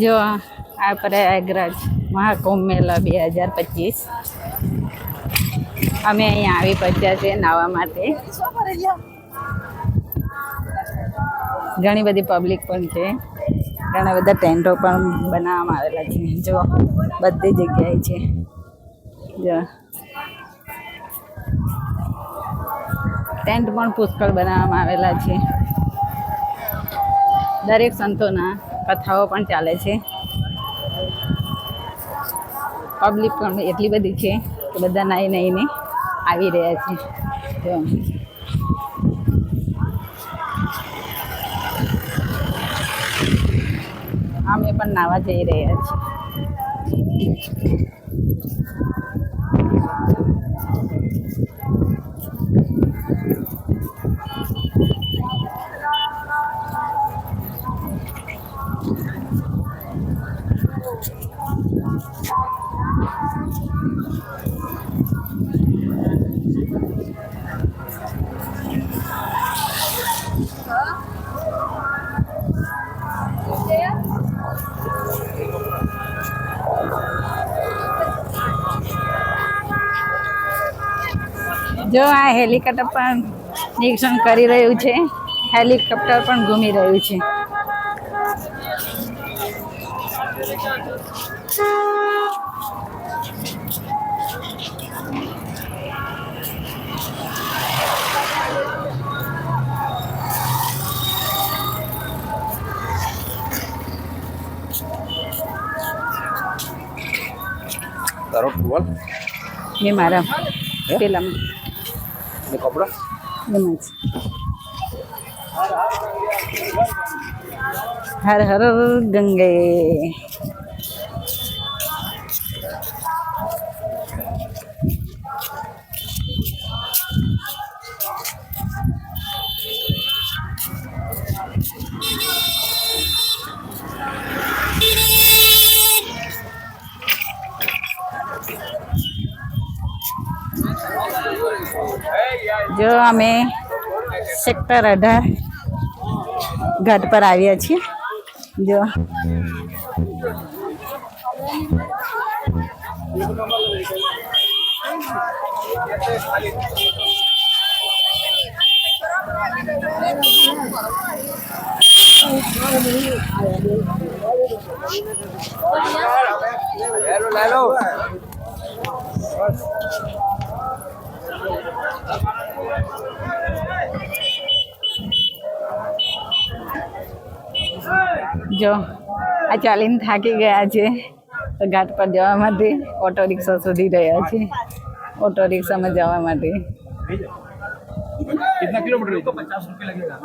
જો આ પ્રયાગરાજ મહાકુંભ મેળા બે હજાર પચીસ. અમે અહીંયા આવી પહોંચ્યા છે નાવા માટે. ઘણી બધી પબ્લિક પણ છે. ઘણા બધા ટેન્ટો પણ બનાવવામાં આવેલા છે. જો, બધી જગ્યાએ છે. જો ટેન્ટ પણ પુષ્કળ બનાવવામાં આવેલા છે. દરેક સંતોના કથાઓ પણ ચાલે છે. પબ્લિક પણ એટલી બધી છે કે બધા નાઈ નાઈને આવી રહ્યા છે. અમે પણ નાવા જઈ રહ્યા છીએ. જો આ હેલિકોપ્ટર પણ નિરીક્ષણ કરી રહ્યું છે. હેલિકોપ્ટર પણ ઘૂમી રહ્યું છે. તારો ટુવાલ મેં મારા પેલામાં ને કપડા એમ જ હર હર ગંગે જો અમે સેક્ટર અઢાર ઘાટ પર આવ્યા છીએ. જો. હેલો જો, આ ચાલીને થાકી ગયા છે. તો ઘાટ પર જવા માટે ઓટો રિક્ષા શોધી રહ્યા છે. ઓટો રિક્ષામાં જવા માટે. કેટલા કિલોમીટર? 50 રૂપિયા